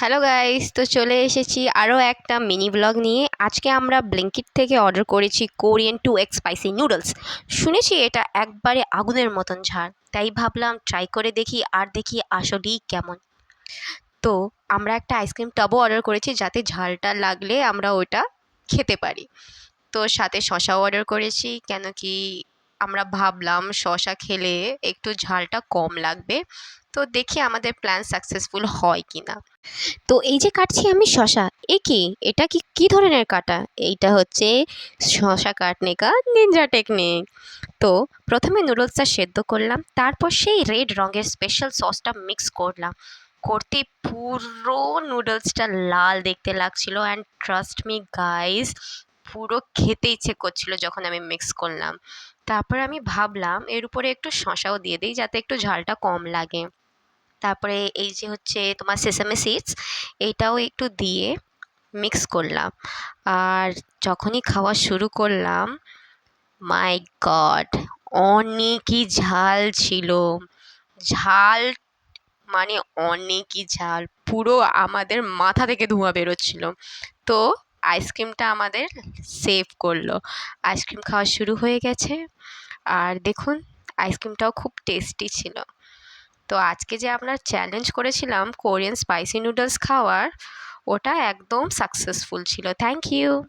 Hello guys তো চলে এসেছি আরও একটা মিনি ব্লগ নিয়ে। আজকে আমরা ব্লিঙ্কিট থেকে অর্ডার করেছি Korean two X spicy noodles শুনেছি এটা একবারে আগুনের মতন ঝাল। তাই ভাবলাম ট্রাই করে দেখি আর দেখি আসলেই কেমন। তো আমরা একটা আইসক্রিম টবও অর্ডার করেছি যাতে ঝালটা লাগলে আমরা ওটা খেতে পারি। তো সাথে শশাও অর্ডার করেছি। কেন কি আমরা ভাবলাম শশা খেলে একটু ঝালটা কম লাগবে। তো দেখি আমাদের প্ল্যান সাকসেসফুল হয় কি না তো এই যে কাটছি আমি শশা এ কি? এটা কি কি ধরনের কাটা? এইটা হচ্ছে শশা কাটনে কা নিনজা টেকনিক তো প্রথমে নুডলসটা সেদ্ধ করলাম, তারপর সেই রেড রঙের স্পেশাল সসটা মিক্স করলাম। করতে পুরো নুডলসটা লাল দেখতে লাগছিল অ্যান্ড ট্রাস্ট মি গাইস পুরো খেতে ইচ্ছে করছিল যখন আমি মিক্স করলাম। তারপর আমি ভাবলাম, এর উপরে একটু শশাও দিয়ে দিই যাতে একটু ঝালটা কম লাগে। তারপরে এই যে হচ্ছে তোমার সেসামে সিডস এইটাও একটু দিয়ে মিক্স করলাম। আর যখনই খাওয়া শুরু করলাম মাই গড অনেকই ঝাল ছিল। ঝাল মানে অনেকই ঝাল। পুরো আমাদের মাথা থেকে ধোঁয়া বেরোচ্ছিল। তো আইসক্রিমটা আমাদের সেভ করল। আইসক্রিম খাওয়া শুরু হয়ে গেছে। আর দেখুন, আইসক্রিমটাও খুব টেস্টি ছিল। তো আজকে যে আপনার চ্যালেঞ্জ করেছিলাম কোরিয়ান স্পাইসি নুডলস খাওয়ার, ওটা একদম সাকসেসফুল ছিল। Thank you